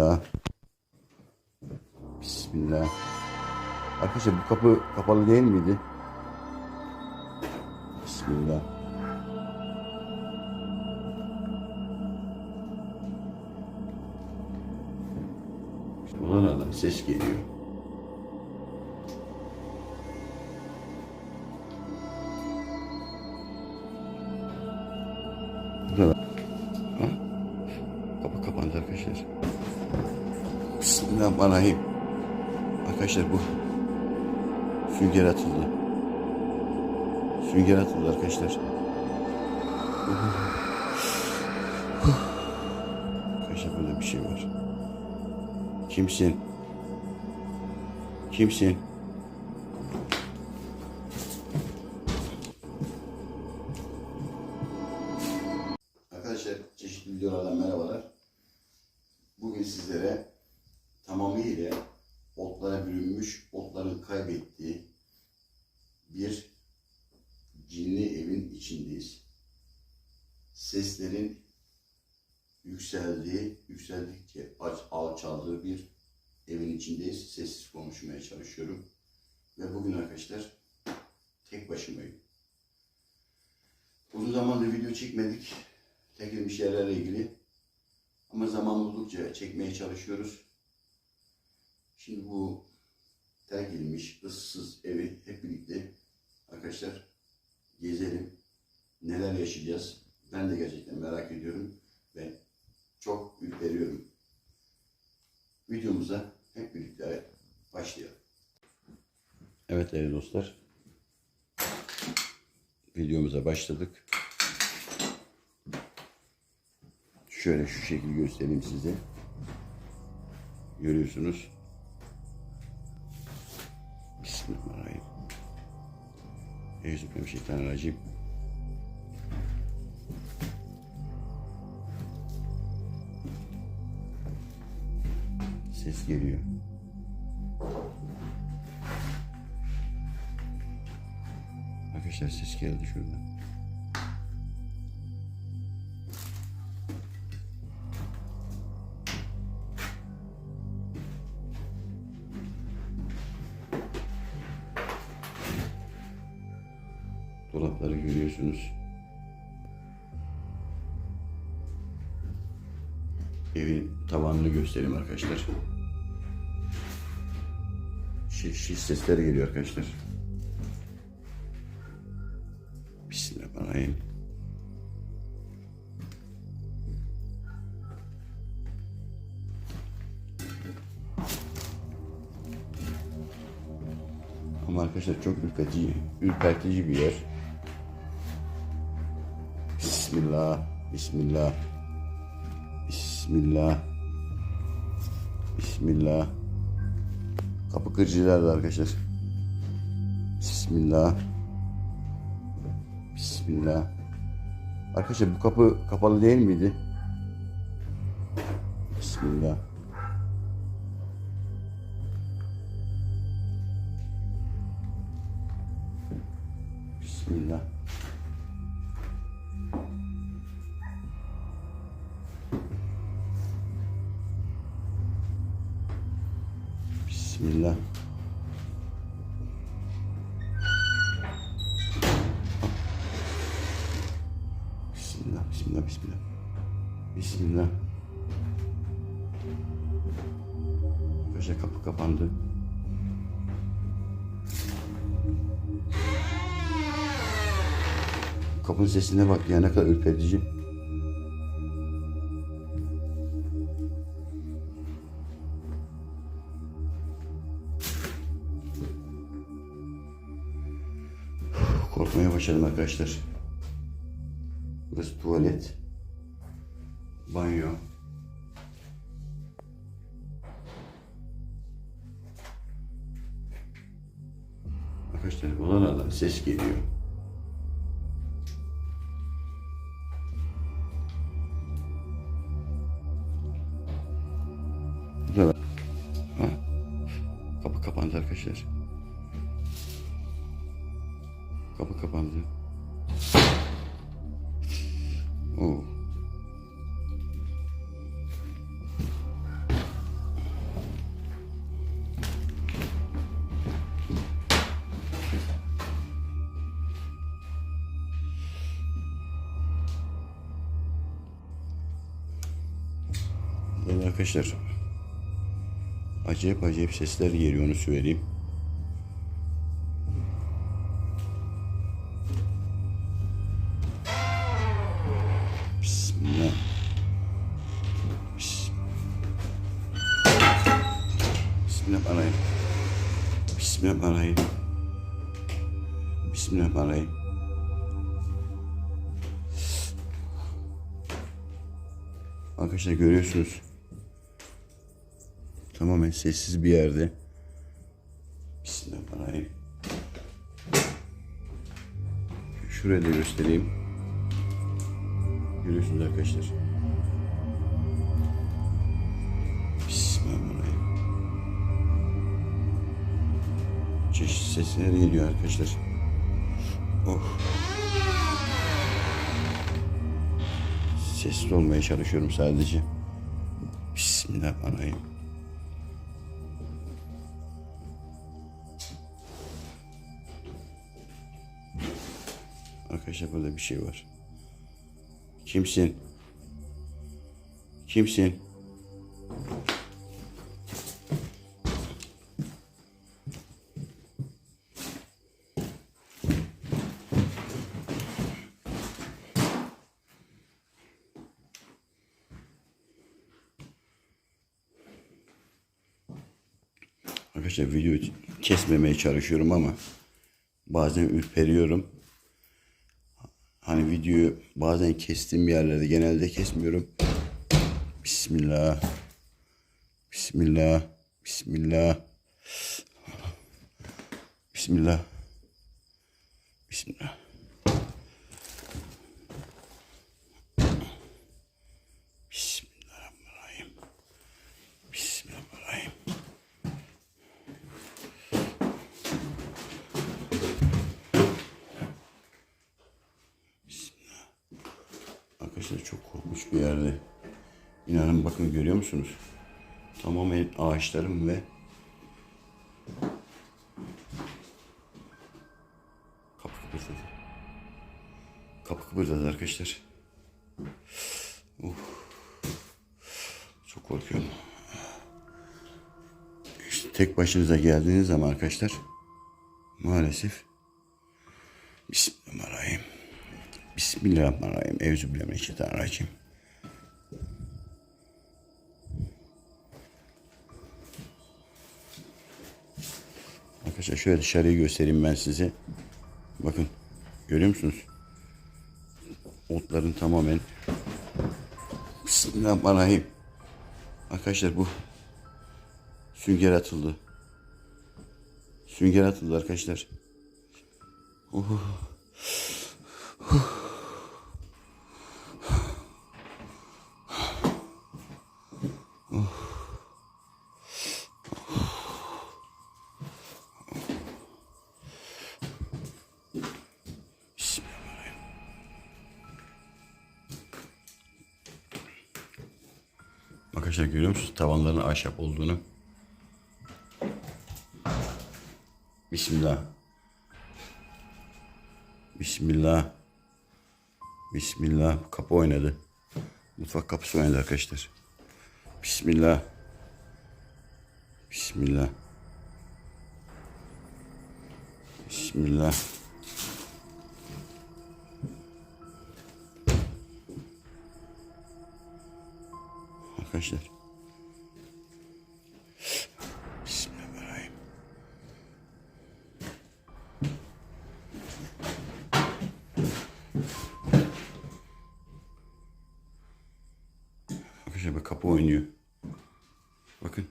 Bismillah. Bismillah. Arkadaşlar bu kapı kapalı değil miydi? Bismillah. Ulan adam ses geliyor. Bismillahirrahmanirrahim. Arkadaşlar bu sünger atıldı. Sünger atıldı arkadaşlar. Arkadaşlar burada bir şey var. Kimsin? Kimsin? Ve bugün arkadaşlar tek başımayım. Uzun zamandır video çekmedik. Tekilmiş yerlerle ilgili. Ama zaman buldukça çekmeye çalışıyoruz. Şimdi bu terk edilmiş, ıssız evi hep birlikte arkadaşlar gezelim. Neler yaşayacağız? Ben de gerçekten merak ediyorum ve çok ürperiyorum. Videomuza hep birlikte başlayalım. Evet değerli dostlar. Videomuza başladık. Şöyle şu şekil göstereyim size. Görüyorsunuz. Bismillahirrahmanirrahim. Euzubillahimineşşeytanirracim. Ses geliyor. Arkadaşlar ses geldi şuradan. Dolapları görüyorsunuz. Evin tavanını göstereyim arkadaşlar. Şiş, şiş sesleri geliyor arkadaşlar. Bismillahirrahmanirrahim. Ama arkadaşlar çok ürpertici, ürpertici bir yer. Bismillah, Bismillah, Bismillah, Bismillah. Kapı kırıcılar da arkadaşlar. Bismillah. Bismillah. Arkadaşlar bu kapı kapalı değil miydi? Bismillah. Bismillah. Bismillah, bismillah, bismillah. Bismillah. Arkadaşlar kapı kapandı. Kapının sesine bak ya ne kadar ürperici. Korkmaya başladım arkadaşlar. Burası tuvalet. Banyo. Arkadaşlar adam ses geliyor. Arkadaşlar acayip acayip sesler geliyor onu söyleyeyim. Bismillah. Bis- Bismillahirrahmanirrahim. Bismillahirrahmanirrahim. Bismillahirrahmanirrahim. Arkadaşlar görüyorsunuz. Tamamen sessiz bir yerde. Bismillahirrahmanirrahim. Şurayı da göstereyim. Görüyorsunuz arkadaşlar. Bismillahirrahmanirrahim. Çeşit sesler geliyor arkadaşlar. Oh. Sesli olmaya çalışıyorum sadece. Bismillahirrahmanirrahim. Arkadaşlar burada bir şey var. Kimsin? Kimsin? Arkadaşlar videoyu kesmemeye çalışıyorum ama bazen ürperiyorum. Hani videoyu bazen kestiğim yerlerde genelde kesmiyorum. Bismillah. Bismillah. Bismillah. Bismillah. Bismillahirrahmanirrahim. Bismillahirrahmanirrahim. Arkadaşlar çok korkunç bir yerde. İnanın bakın görüyor musunuz? Tamamen ağaçlarım ve kapı kıpırdadı. Kapı kıpırdadı arkadaşlar. Uf. Çok korkuyorum. İşte tek başınıza geldiğiniz zaman arkadaşlar maalesef Bismillahirrahmanirrahim. Bismillahirrahmanirrahim. Euzubillahimineşşeytanirracim. Arkadaşlar şöyle dışarıyı göstereyim ben size. Bakın. Görüyor musunuz? Otların tamamen Bismillahirrahmanirrahim. Arkadaşlar bu sünger atıldı. Sünger atıldı arkadaşlar. Oh. Bismillahirrahmanirrahim. Arkadaşlar görüyor musunuz tavanların ahşap olduğunu? Bismillah. Bismillah. Bismillah. Kapı oynadı. Mutfak kapısı oynadı arkadaşlar. Bismillah. Bismillah. Bismillah. Arkadaşlar. Bismillahirrahmanirrahim. Arkadaşlar bak kapı oynuyor. Bakın.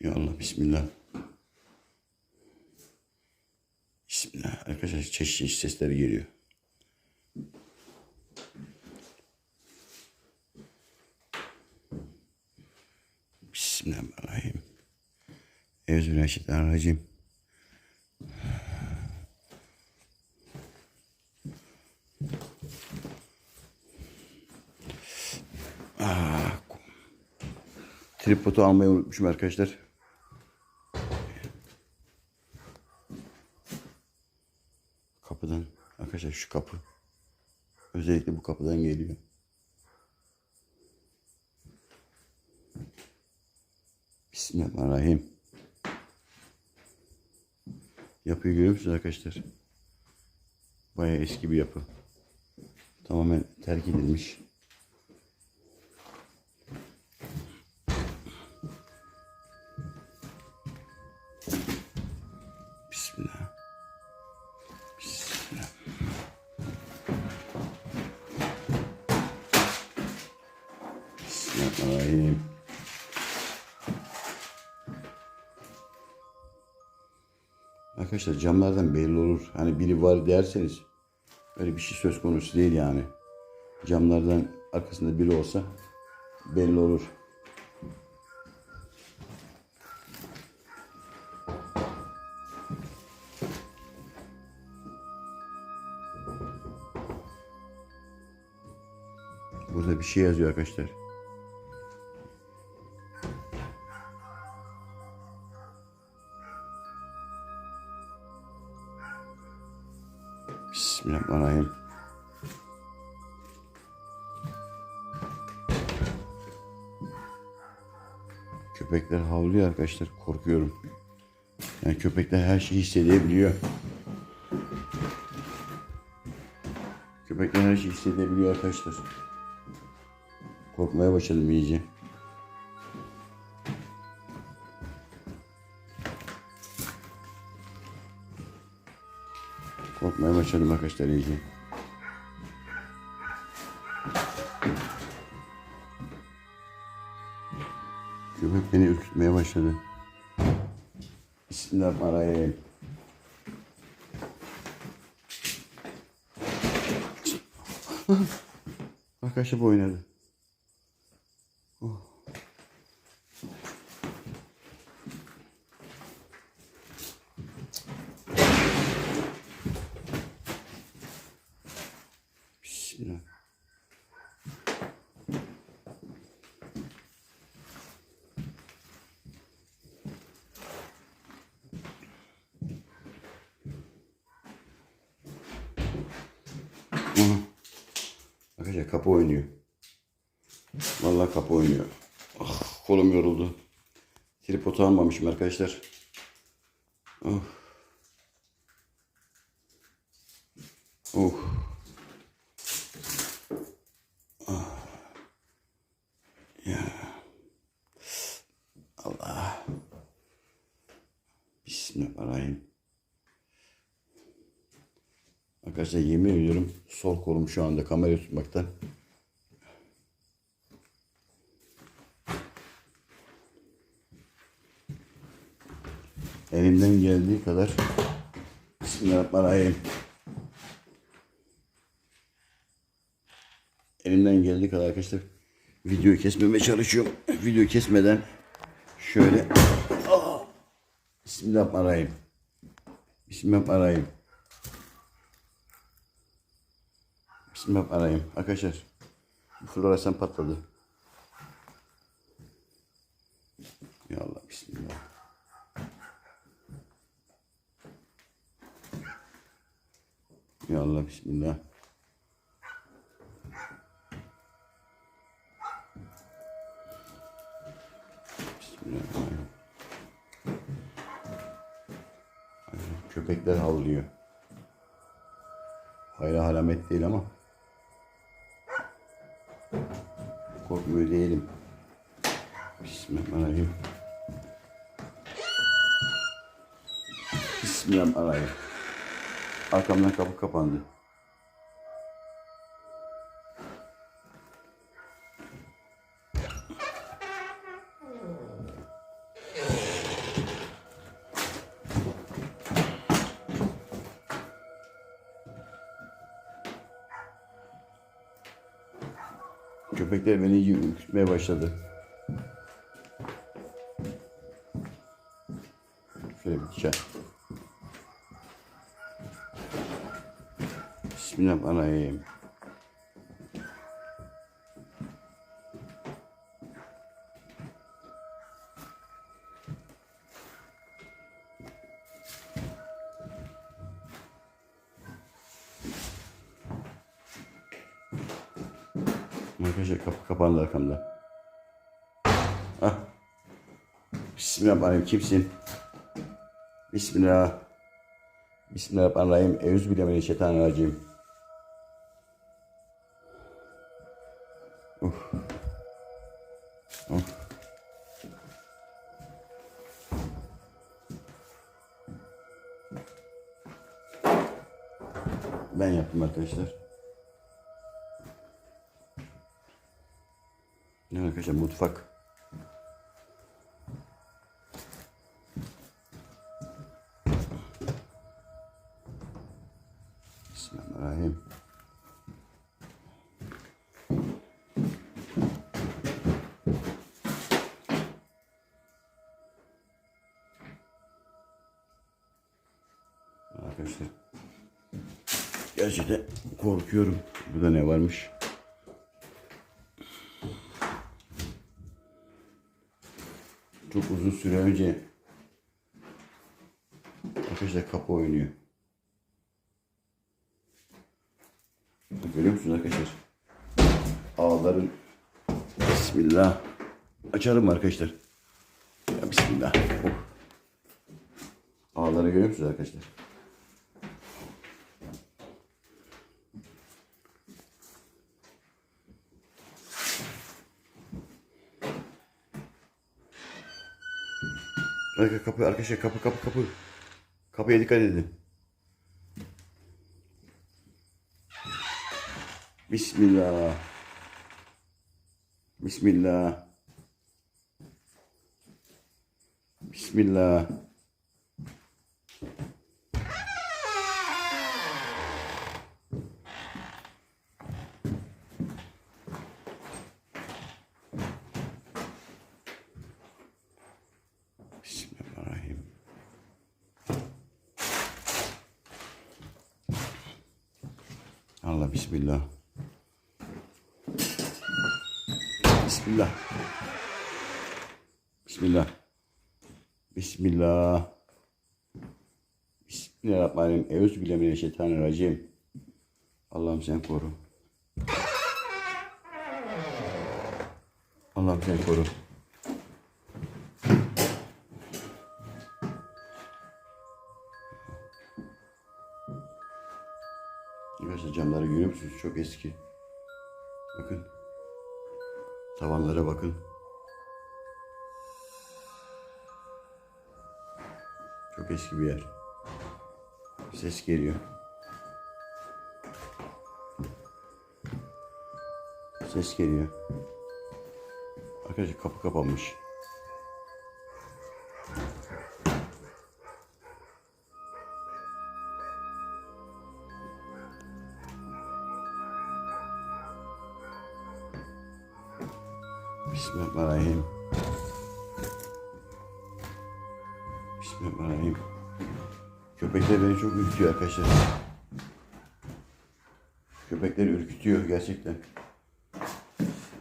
Ya Allah bismillah. Bismillah. Arkadaşlar çeşit çeşit sesler geliyor. Bismillahirrahmanirrahim. Euzubillahimineşşeytanirracim. Ah, Tripodu almayı unutmuşum arkadaşlar. Ee, şu kapı. Özellikle bu kapıdan geliyor. Bismillahirrahmanirrahim. Yapıyı görüyor musunuz arkadaşlar? Bayağı eski bir yapı. Tamamen terk edilmiş. Arkadaşlar camlardan belli olur. Hani biri var derseniz öyle bir şey söz konusu değil yani. Camlardan arkasında biri olsa belli olur. Burada bir şey yazıyor arkadaşlar. Havlıyor arkadaşlar. Korkuyorum. Yani köpekler her şeyi hissedebiliyor. Köpekler her şeyi hissedebiliyor arkadaşlar. Korkmaya başladım iyice. Korkmaya başladım arkadaşlar iyice. Köpek beni ürkütmeye başladı. Bismillahirrahmanirrahim. Arkadaşlar bu oynadı. Bismillah. Aha. Arkadaşlar kapı oynuyor. Vallahi kapı oynuyor. Ah, kolum yoruldu. Tripod almamışım arkadaşlar. Oh. Oh. Allah. Bismillahirrahmanirrahim. Arkadaşlar yemin ediyorum sol kolum şu anda kamera tutmaktan. Elimden geldiği kadar Bismillahirrahmanirrahim. Elimden geldiği kadar arkadaşlar videoyu kesmemeye çalışıyorum. Videoyu kesmeden şöyle Ah! Bismillahirrahmanirrahim. Bismillahirrahmanirrahim. Bismillahirrahmanirrahim. Arkadaşlar bu floresan patladı. Ya Allah bismillah. Ya Allah bismillah. Bismillahirrahmanirrahim. Köpekler havlıyor. Hayra alamet değil ama. Korkmuyor değilim. Bismillahirrahmanirrahim. Bismillahirrahmanirrahim. Arkamdan kapı kapandı. Ürkütmeye başladı. Şöyle bir çay. Bismillahirrahmanirrahim. Arkadaşlar kapı kapandı arkamda. Ah. Bismillahirrahmanirrahim. Kimsin? Bismillah. Bismillahirrahmanirrahim. Euzubillahimineşşeytanirracim. Uf. Uf. Ben yaptım arkadaşlar. Arkadaşlar mutfak. Süre önce arkadaşlar kapı oynuyor. Görüyor musunuz arkadaşlar? Ağların Bismillah. Açarım arkadaşlar. Ya Bismillah. Oh. Ağları görüyor musunuz arkadaşlar? Arka kapı arkadaşlar kapı kapı kapı. Kapıya dikkat edin. Bismillah. Bismillah. Bismillah. Bismillahirrahmanirrahim. Allah bismillah. Bismillah. Bismillah. Bismillah. Bismillahirrahmanirrahim. Euzubillahimineşşeytanirracim. Allah'ım sen koru. Allah'ım sen koru. Arkadaşlar camları görüyor musunuz? Çok eski. Bakın. Tavanlara bakın. Çok eski bir yer. Ses geliyor. Ses geliyor. Arkadaşlar kapı kapanmış. Ürkütüyor arkadaşlar. Köpekler ürkütüyor gerçekten.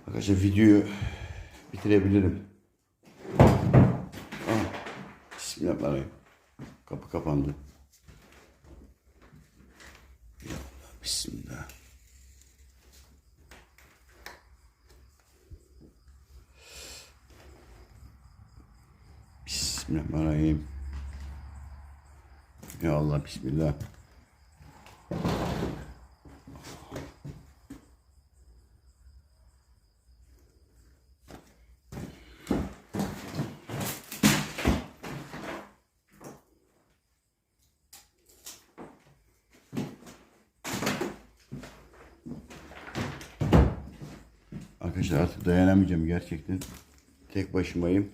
Arkadaşlar videoyu bitirebilirim. Ah, Bismillahirrahmanirrahim. Kapı kapandı. Ya Allah, Bismillah. Bismillahirrahmanirrahim. Ya Allah Bismillah. Arkadaşlar artık dayanamayacağım gerçekten. Tek başımayım.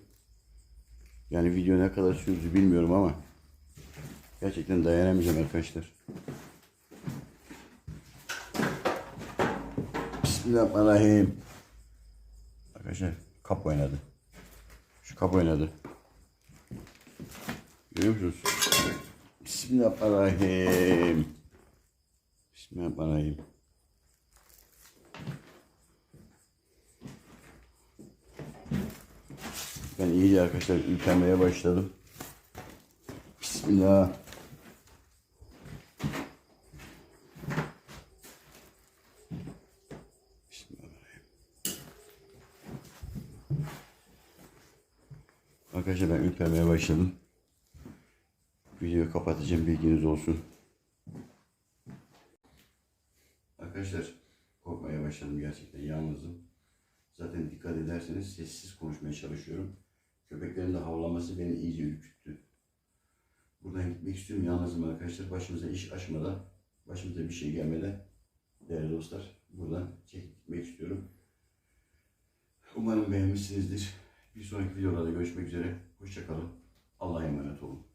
Yani video ne kadar sürdü bilmiyorum ama gerçekten dayanamayacağım arkadaşlar. Bismillahirrahmanirrahim. Arkadaşlar kap oynadı. Şu kap oynadı. Görüyor musunuz? Bismillahirrahmanirrahim. Bismillahirrahmanirrahim. Ben iyice arkadaşlar ürpermeye başladım. Bismillah. Arkadaşlar ben ürpermeye başladım. Videoyu kapatacağım bilginiz olsun. Arkadaşlar korkmaya başladım gerçekten yalnızım. Zaten dikkat ederseniz sessiz konuşmaya çalışıyorum. Köpeklerin de havlaması beni iyice ürküttü. Buradan gitmek istiyorum yalnızım arkadaşlar. Başımıza iş açmadan, başımıza bir şey gelmeden değerli dostlar buradan çekip gitmek istiyorum. Umarım beğenmişsinizdir. Bir sonraki videolarda görüşmek üzere. Hoşçakalın. Allah'a emanet olun.